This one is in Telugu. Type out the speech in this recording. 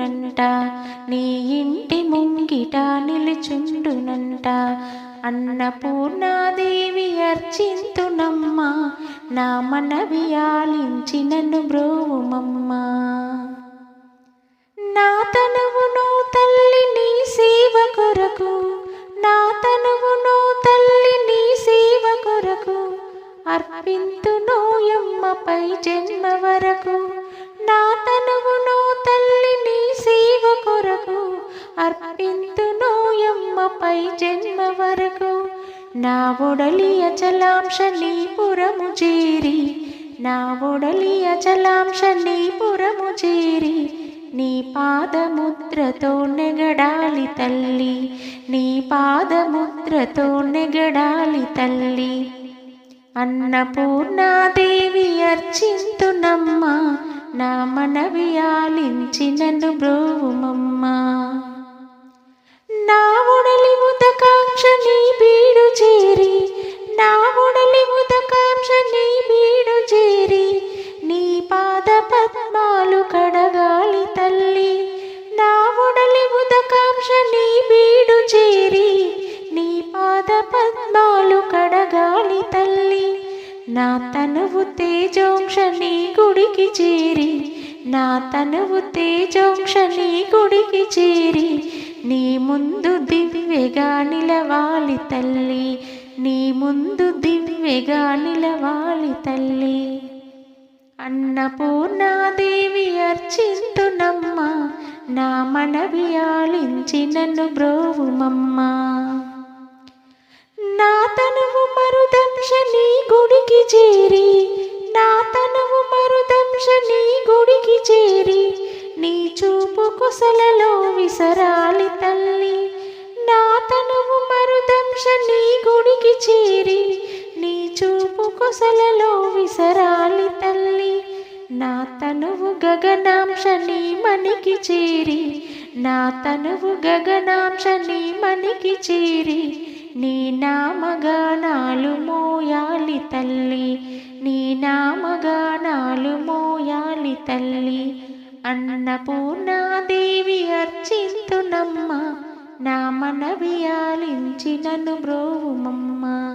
నిలుచుండునంట. నీ ఇంటి ముంగిట నిలుచుండునంట. అన్నపూర్ణాదేవి అర్చింతునమ్మా నా మనవి ఆలించినను బ్రోవుమమ్మ. నా తనువును తల్లి నీ సేవ కొరకు నా తనువును తల్లి నీ సేవ కొరకు అర్పింతును యమ్మపై జన్మ వరకు. పై జన్మ వరకు నా ఒడలి అచలాంశ నీ పురము చేరి నా ఒడలి అచలాంశ నీ పురము చేరి నీ పాదముద్రతో నెగడాలి తల్లి నీ పాదముద్రతో నెగడాలి తల్లి. అన్నపూర్ణాదేవి అర్చింతునమ్మ నా మనవి ఆలించినను బ్రోవుమమ్మా. పద్మాలు కడగాలి తల్లి. నా ఉడలి ఉదకాంక్ష నీ బీడు చేరి నీ పాద పద్మాలు కడగాలి తల్లి. నా తనువు తేజోంక్ష నీ గుడికి చేరి నా తనువు తేజోంక్ష నీ గుడికి చేరి నీ ముందు దివ్యగా నిలవాలి తల్లి. నీ ముందు దివ్యగా నిలవాలి తల్లి. అన్నపూర్ణాదేవి అర్చిస్తునమ్మ నా మనవి ఆలించినను బ్రోవుమమ్మ. నా తనువు మరుదంశ నీ గుడికి చేరి నా తనువు మరుదంశ నీ గుడికి చేరి నీ చూపు కుసలలో విసరాలి తల్లి. నా తనువు మరుదంశ నీ గుడికి చేరి నీ చూపు కొసలలో విసరాలి తల్లి. నా తనువు గగనాంశ నీ మనికి చేరి. నా తనువు గగనాంశ నీ మనికి చేరి. నీ నామగానాలు మోయాలి తల్లి. నీ నామగానాలు మోయాలి తల్లి. అన్నపూర్ణాదేవి అర్చిస్తునమ్మ నా మనవి ఆలించినను బ్రోవుమమ్మ